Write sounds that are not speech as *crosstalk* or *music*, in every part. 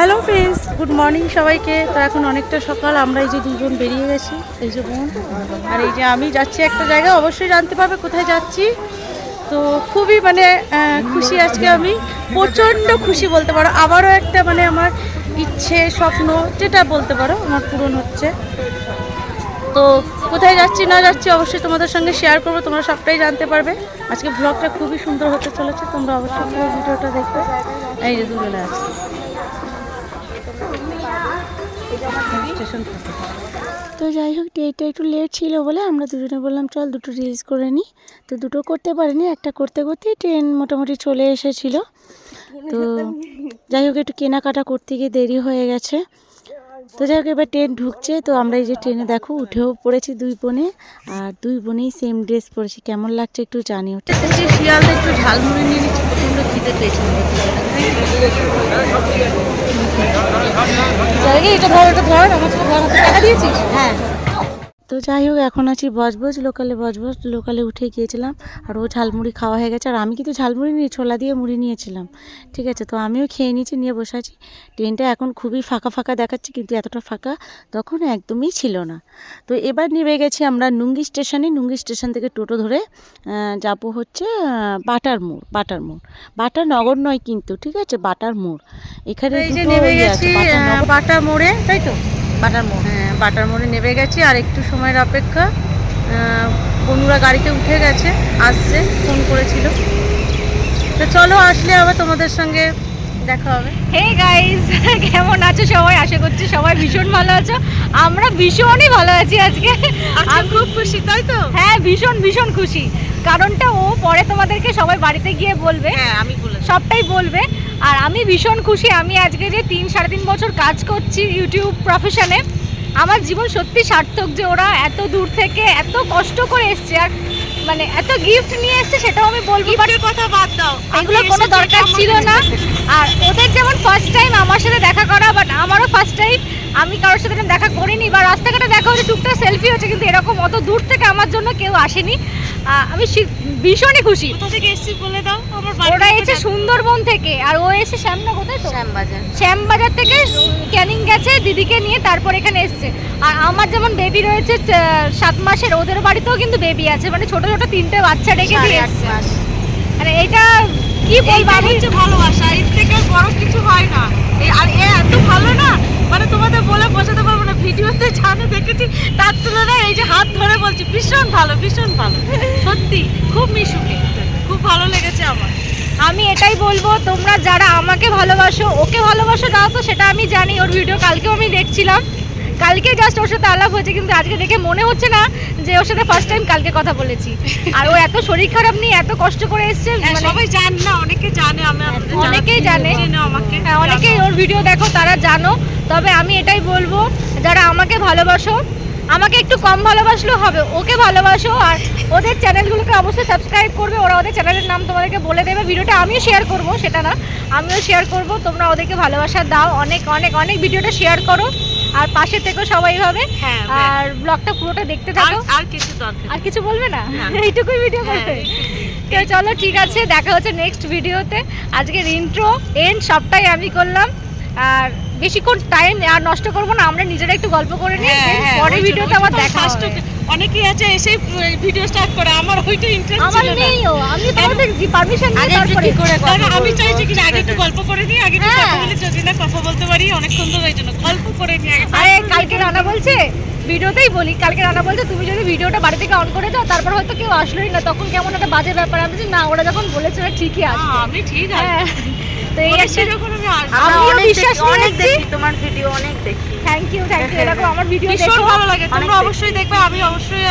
Hello friends, good morning সবাইকে। তো এখন অনেকটা সকাল, আমরা এই যে দুজন বেরিয়ে গেছি, এই যে বোন। আর এই যে আমি যাচ্ছি একটা জায়গায়, অবশ্যই জানতে পারবে কোথায় যাচ্ছি। তো খুবই মানে খুশি আজকে আমি। প্রচণ্ড খুশি বলতে পারো। আবারও একটা মানে আমার ইচ্ছে, স্বপ্ন, যেটা বলতে পারো, আমার পূরণ হচ্ছে। তো কোথায় যাচ্ছি, না যাচ্ছি অবশ্যই তোমাদের সঙ্গে শেয়ার করব, তোমরা সবটাই জানতে পারবে। আজকে ব্লগটা খুবই সুন্দর হতে চলেছে, তোমরা অবশ্যই ভিডিওটা দেখবে। এই যে দুজনে আছে। তো যাই হোক ডেটটা একটু লেট ছিল বলে আমরা দুজনে বললাম, চল দুটো রিলস করে নিই তো দুটো করতে পারিনি, একটা করতে করতেই ট্রেন মোটামুটি চলে এসেছিল। তো যাই হোক, একটু কেনাকাটা করতে গিয়ে দেরি হয়ে গেছে। তো যাই হোক, এবার ট্রেন ঢুকছে। তো আমরা এই যে ট্রেনে দেখো, উঠেও পড়েছি দুই বোনে, আর দুই বোনেই সেম ড্রেস পরেছি। কেমন লাগছে একটু এই যে শিয়ালদা একটু ঝালমুড়ি নিয়ে নিচ্ছি, প্রচণ্ড খিদে পেয়েছে। এটা ধর এটা ধর আমার সাথে ধর হাতে টাকা দিয়েছিস? হ্যাঁ। তো যাই হোক এখন আছি বজবজ লোকালে বজবজ লোকালে উঠে গিয়েছিলাম আর ও ঝালমুড়ি খাওয়া হয়ে গেছে আর আমি কিন্তু ঝালমুড়ি নিয়ে ছোলা দিয়ে মুড়ি নিয়েছিলাম। ঠিক আছে তো আমিও খেয়ে নিয়েছি নিয়ে বসে আছি। ট্রেনটা এখন খুবই ফাঁকা ফাঁকা দেখাচ্ছে কিন্তু এতটা ফাঁকা তখন একদমই ছিল না। তো এবার নেমে গেছি আমরা নুঙ্গি স্টেশনে। নুঙ্গি স্টেশন থেকে টোটো ধরে যাব হচ্ছে বাটার মোড় বাটার মোড়। বাটার নগর নয় কিন্তু ঠিক আছে বাটার মোড়। এখানে নেমে ইয়ে গেছি বাটার বাটা মোড়ে তাই তো? বাটার মোড় হ্যাঁ বাটার মোড়ে নেমে গেছি আর একটু সময়ের অপেক্ষা। বন্ধুরা গাড়িতে উঠে গেছে আসছে ফোন করেছিল। তো চলো আসলে আবার তোমাদের সঙ্গে দেখা হবে। হে গাইস *laughs* কেমন আছো সবাই? আশা করছি সবাই ভীষণ ভালো আছো। আমরা ভীষণই ভালো আছি আজকে। আমি খুব খুশি তাই তো? হ্যাঁ ভীষণ ভীষণ খুশি। কারণটা ও পরে তোমাদেরকে সবাই বাড়িতে গিয়ে বলবে। হ্যাঁ আমি সবটাই বলবে। আর আমি ভীষণ খুশি আমি আজকে যে তিন সাড়ে তিন বছর কাজ করছি ইউটিউব প্রফেশনে আমার জীবন সত্যি সার্থক যে ওরা এত দূর থেকে এত কষ্ট করে এসছে আর মানে এত গিফট নিয়ে এসছে সেটাও আমি বলব। কথা বাদ দাও। এগুলো কোনো দরকার ছিল না। আর ওদের যেমন ফার্স্ট টাইম আমার সাথে দেখা করা বাট আমারও ফার্স্ট টাইম আমি কারোর সাথে দেখা করিনি বা রাস্তাঘাটে দেখা হচ্ছে টুকটাক সেলফি হচ্ছে কিন্তু এরকম অত দূর থেকে আমার জন্য কেউ আসেনি। আমি ভীষণই খুশি। কোথা থেকে এসেছি বলে দাও? আমার ওরা এসে সুন্দরবন থেকে আর ও এসে শ্যামনগর তাই তো? শ্যামবাজার। শ্যামবাজার থেকে ক্যানিং গেছে দিদিকে নিয়ে তারপর এখানে এসছে। আর আমার যেমন বেবি রয়েছে সাত মাসের ওদের বাড়িতেও কিন্তু বেবি আছে। মানে ছোট ছোট তিনটে বাচ্চা রেখে দিয়ে এসছে। মানে এটা কি বলব ভালোবাসা এর থেকে বড় কিছু হয় না। আর এ এত ভালো না মানে তোমাদের বলে বোঝাতে পারব না, ভিডিওতে জানে দেখেছি, তার তুলনায় এই যে হাত ধরে বলছি, ভীষণ ভালো ভীষণ ভালো। সত্যি, খুব মিশুকে খুব ভালো লেগেছে আমার। আমি এটাই বলব, তোমরা যারা আমাকে ভালোবাসো, ওকে ভালোবাসো, দাও তো, সেটা আমি জানি, ওর ভিডিও কালকেও আমি দেখছিলাম। কালকে জাস্ট ওর সাথে আলাপ হয়েছে কিন্তু আজকে দেখে মনে হচ্ছে না যে ওর সাথে ফার্স্ট টাইম কালকে কথা বলেছি। আর ও এত শরীর খারাপ নিয়ে এত কষ্ট করে এসছে মানে সবাই জান না অনেকে জানে আমি অনেকেই জানে। হ্যাঁ অনেকেই ওর ভিডিও দেখো তারা জানো। তবে আমি এটাই বলব যারা আমাকে ভালোবাসো আমাকে একটু কম ভালোবাসলেও হবে ওকে ভালোবাসো। আর ওদের চ্যানেলগুলোকে অবশ্যই সাবস্ক্রাইব করবে ওরা ওদের চ্যানেলের নাম তোমাদেরকে বলে দেবে। ভিডিওটা আমিও শেয়ার করব সেটা না আমিও শেয়ার করব। তোমরা ওদেরকে ভালোবাসা দাও। অনেক অনেক অনেক ভিডিওটা শেয়ার করো। আর পাশে থেকো সবাই ভাবে হ্যাঁ, আর ব্লগটা পুরোটা দেখতে থাকো। আর কিছু দরকার আর কিছু বলবে না। *laughs* এইটুকুই ভিডিও হ্যাঁ, করবে তো চলো ঠিক আছে দেখা হচ্ছে নেক্সট ভিডিওতে আজকের ইন্ট্রো এন্ড সবটাই আমি করলাম। আর বেশিক্ষণ টাইম আর নষ্ট করব না আমরা নিজেরা একটু গল্প করে নিই হ্যাঁ, হ্যাঁ, পরে ভিডিওতে আবার দেখা অনেকেই আছে এসে ভিডিও স্টার্ট করে আমার ওইটা ইন্টারেস্ট আমার ছিল না। নেইও আমি তোমাদের পারমিশন নিয়ে তারপরে আমি চাইছি কি আগে একটু গল্প করে নিই আগে একটু হ্যাঁ। কথা বলে যদি না কথা বলতে পারি অনেকক্ষণ তো এই জন্য। গল্প করে আগে আরে কালকে রানা বলছে ভিডিওতেই বলি কালকে রানা বলছে তুমি যদি ভিডিওটা বাড়ি থেকে অন করে দাও তারপর হয়তো কেউ আসলোই না। তখন কেমন একটা বাজে ব্যাপার। আমি বলছি, না ওরা যখন বলেছে ওরা ঠিকই আসবে হ্যাঁ, আমি ঠিক আছে। হ্যাঁ। তো এই বলেছি যখন আমি আমিও বিশ্বাস নিয়ে এসেছি তোমার ভিডিও অনেক দেখি। থ্যাংক ইউ থ্যাংক ইউ এরকম আমার ভিডিও ভীষণ ভালো লাগে। তোমরা অবশ্যই দেখবে আমি অবশ্যই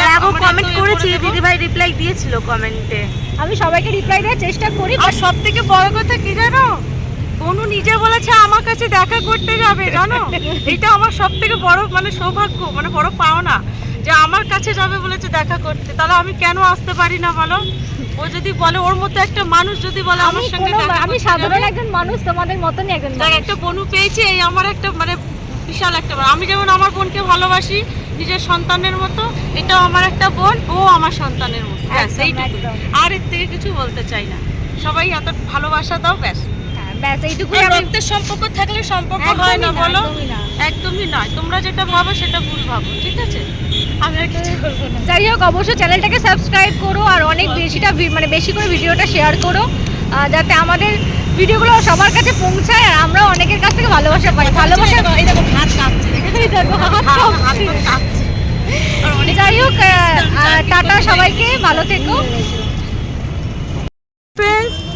কমেন্ট করেছি দিদি ভাই রিপ্লাই দিয়েছিল কমেন্টে আমি সবাইকে রিপ্লাই দেওয়ার চেষ্টা করি আর সব থেকে বড় কথা কি জানো? বনু নিজে বলেছে আমার কাছে দেখা করতে যাবে জানো? এটা আমার সব থেকে বড় মানে সৌভাগ্য মানে বড় পাওনা যে আমার কাছে যাবে বলেছে দেখা করতে। তাহলে আমি কেন আসতে পারি না বলো? ও যদি বলে ওর মতো একটা মানুষ যদি বলে আমার সঙ্গে আমি সাধারণ একজন মানুষ তোমাদের মতনই একজন মানুষ। একটা বনু পেয়েছে এই আমার একটা মানে বিশাল একটা আমি যেমন আমার বোনকে ভালোবাসি নিজের সন্তানের মতো এটাও আমার একটা বোন ও আমার সন্তানের মতো। ব্যাস এইটুকু আর এর থেকে কিছু বলতে চাই না। সবাই এত ভালোবাসা দাও ব্যাস। ব্যাস এইটুকুই রক্তের সম্পর্ক থাকলে সম্পর্ক হয় না বলো? একদমই নয়। তোমরা যেটা ভাবো সেটা ভুল ভাবো ঠিক আছে? আমি আর কিছু বলব না। যাই হোক অবশ্যই চ্যানেলটাকে সাবস্ক্রাইব করো আর অনেক বেশিটা মানে বেশি করে ভিডিওটা শেয়ার করো যাতে আমাদের ভিডিওগুলো সবার কাছে পৌঁছায় আর আমরা অনেকের কাছ থেকে ভালোবাসা পাই। ভালোবাসা এই দেখো হাত কাঁপছে এই দেখো, হাত কাঁপছে। যাই হোক টাটা সবাইকে ভালো থেকো।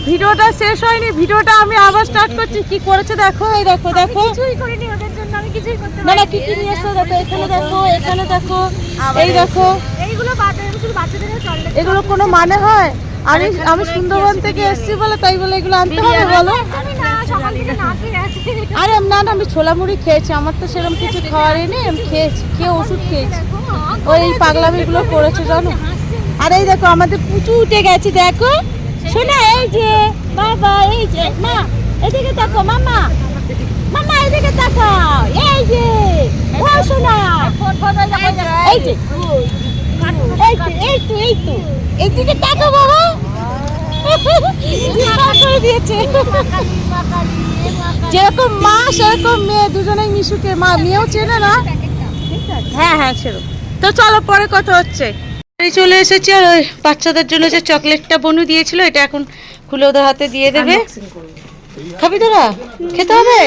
ভিডিওটা শেষ হয়নি ভিডিওটা আমি আবার স্টার্ট করছি। কি করেছে দেখো এই দেখো দেখো। কিছুই করিনি ওদের জন্য আমি কিছুই করতে না না কি কি নিয়ে এসছো? দেখো এখানে দেখো এখানে দেখো এই দেখো। এইগুলো বাচ্চাদের চল এগুলো কোনো মানে হয়? আমি আমি সুন্দরবন থেকে এসেছি বলে তাই বলে এগুলো আনতে হবে বলো। আমি না সকাল থেকে না খেয়ে আছি। আরে না না আমি ছোলা মুড়ি খেয়েছি আমার তো সেরকম কিছু খাওয়ারই নেই আমি খেয়েছি খেয়ে ওষুধ খেয়েছি। ওই পাগলামিগুলো করেছে জানো? আর এই দেখো আমাদের পুচু উঠে গেছে দেখো। শোনা এই যে, বাবা, এই যে, মা, এদিকে দেখো মামা। মামা, এদিকে তাকাও এই যে ও শোনা এই যে এইদিকে দিয়েছে? যেরকম মা, সেরকম মেয়ে, দুজনেই মিশুকে। মা, মেয়েও চেনে না? হ্যাঁ হ্যাঁ সেরকম। তো চলো, পরে কথা হচ্ছে। চলে এসেছি আর ওই বাচ্চাদের জন্য যে চকলেটটা বনু দিয়েছিল এটা এখন খুলে ওদের হাতে দিয়ে দেবে। খাবি তোরা খেতে হবে?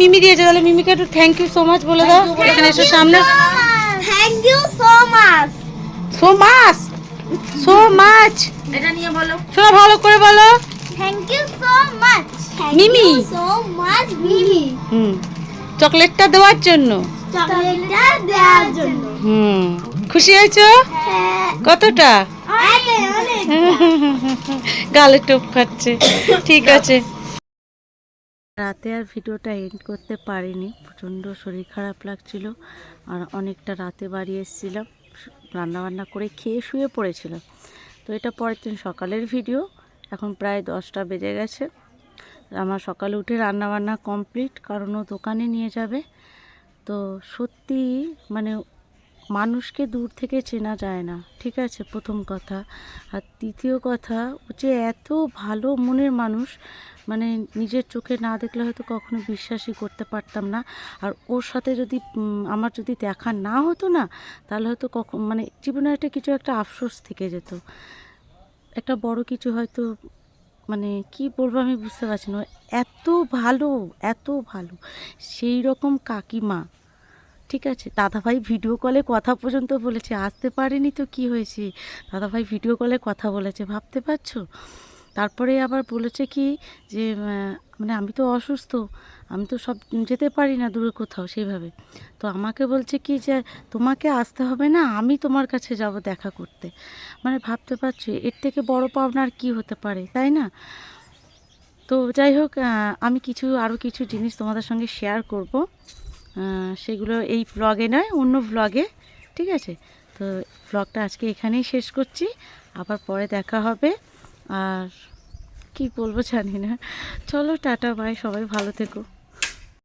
মিমি দিয়েছে তাহলে মিমিকে একটু থ্যাংক ইউ সো মাচ বলে দাও। এখানে এসো সামনে। Thank you so much so much so much এটা নিয়ে বলো। শোনা ভালো করে বলো। Thank you so much Mimi? So much Mimi. হুম। চকলেটটা দেওয়ার জন্য। চকলেটটা দেওয়ার জন্য। হুম। খুশি হয়েছো? হ্যাঁ কতটা? গালে টোপ খাচ্ছে। ঠিক আছে। রাতে আর ভিডিওটা এন্ড করতে পারিনি। প্রচণ্ড শরীর খারাপ লাগছিল আর অনেকটা রাতে বাড়ি এসেছিলাম। রান্নাবান্না করে খেয়ে শুয়ে পড়েছিলাম। তো এটা পরের দিন সকালের ভিডিও। এখন প্রায় দশটা বেজে গেছে। আমার সকালে উঠে রান্নাবান্না কমপ্লিট কারণ ও দোকানে নিয়ে যাবে। তো সত্যি মানে মানুষকে দূর থেকে চেনা যায় না। ঠিক আছে, প্রথম কথা। আর দ্বিতীয় কথা, যে এত ভালো মনের মানুষ মানে নিজের চোখে না দেখলে হয়তো কখনো বিশ্বাসই করতে পারতাম না। আর ওর সাথে যদি আমার যদি দেখা না হতো না, তাহলে হয়তো কখন মানে জীবনে একটা কিছু একটা আফসোস থেকে যেত। একটা বড় কিছু হয়তো মানে কি বলব আমি বুঝতে পারছি না। এত ভালো এত ভালো। সেই রকম কাকিমা ঠিক আছে। দাদাভাই ভিডিও কলে কথা পর্যন্ত বলেছে, আসতে পারেনি তো কি হয়েছে? দাদাভাই ভিডিও কলে কথা বলেছে, ভাবতে পারছ? তারপরে আবার বলেছে কি যে মানে আমি তো অসুস্থ, আমি তো সব যেতে পারি না দূরে কোথাও সেইভাবে তো আমাকে বলছে কি যে, তোমাকে আসতে হবে না, আমি তোমার কাছে যাব দেখা করতে। মানে ভাবতে পারছ, এর থেকে বড় পাওনা আর কী হতে পারে, তাই না? তো যাই হোক আমি কিছু আরও কিছু জিনিস তোমাদের সঙ্গে শেয়ার করব। সেগুলো এই ব্লগে নয়, অন্য ব্লগে ঠিক আছে? তো ব্লগটা আজকে এখানেই শেষ করছি। আবার পরে দেখা হবে। আর কি বলব জানি না। চলো, টাটা বাই সবাই ভালো থেকো।